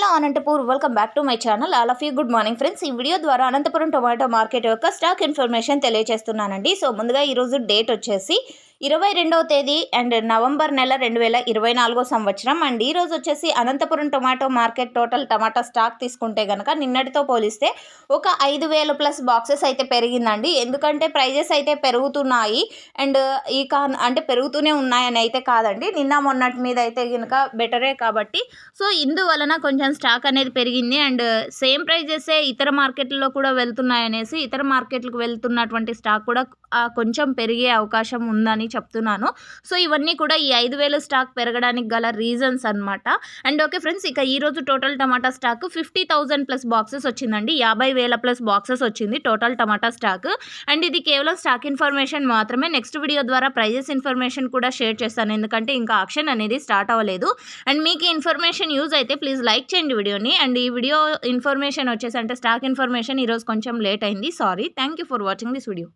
Hello Anantapur welcome back to my channel all of you good morning friends ఈ video ద్వారా Anantapuram tomato market యొక్క stock information తెలియజేస్తున్నానండి. So ముందుగా ఈరోజు date వచ్చేసి ఇరవై రెండవ తేదీ అండ్ నవంబర్ నెల రెండు వేల ఇరవై నాలుగో సంవత్సరం. అండ్ ఈరోజు వచ్చేసి అనంతపురం టొమాటో మార్కెట్ టోటల్ టమాటా స్టాక్ తీసుకుంటే కనుక నిన్నటితో పోలిస్తే ఒక ఐదు వేలు ప్లస్ బాక్సెస్ అయితే పెరిగిందండి. ఎందుకంటే ప్రైజెస్ అయితే పెరుగుతున్నాయి. అండ్ ఈ కా అంటే పెరుగుతూనే ఉన్నాయని అయితే కాదండి. నిన్న మొన్నటి మీద అయితే కనుక బెటరే కాబట్టి. సో ఇందువలన కొంచెం స్టాక్ అనేది పెరిగింది. అండ్ సేమ్ ప్రైజెసే ఇతర మార్కెట్లలో కూడా వెళ్తున్నాయి అనేసి ఇతర మార్కెట్లకు వెళ్తున్నటువంటి స్టాక్ కూడా కొంచెం పెరిగే అవకాశం ఉందని చెప్తున్నాను. సో ఇవన్నీ కూడా ఈ ఐదు వేలు స్టాక్ పెరగడానికి గల రీజన్స్ అన్నమాట. అండ్ ఓకే ఫ్రెండ్స్ ఇక ఈరోజు టోటల్ టమాటా stock fifty thousand plus boxes వచ్చిందండి. యాభై వేల ప్లస్ బాక్సెస్ వచ్చింది టోటల్ టమాటా స్టాక్. అండ్ ఇది కేవలం స్టాక్ ఇన్ఫర్మేషన్ మాత్రమే. నెక్స్ట్ వీడియో ద్వారా ప్రైజెస్ ఇన్ఫర్మేషన్ కూడా షేర్ చేస్తాను. ఎందుకంటే ఇంకా ఆక్షన్ అనేది స్టార్ట్ అవ్వలేదు. అండ్ మీకు ఇన్ఫర్మేషన్ యూజ్ అయితే ప్లీజ్ లైక్ చేయండి వీడియోని. అండ్ ఈ వీడియో ఇన్ఫర్మేషన్ వచ్చేసి అంటే స్టాక్ ఇన్ఫర్మేషన్ ఈరోజు కొంచెం లేట్ అయింది. Sorry. Thank you for watching this video.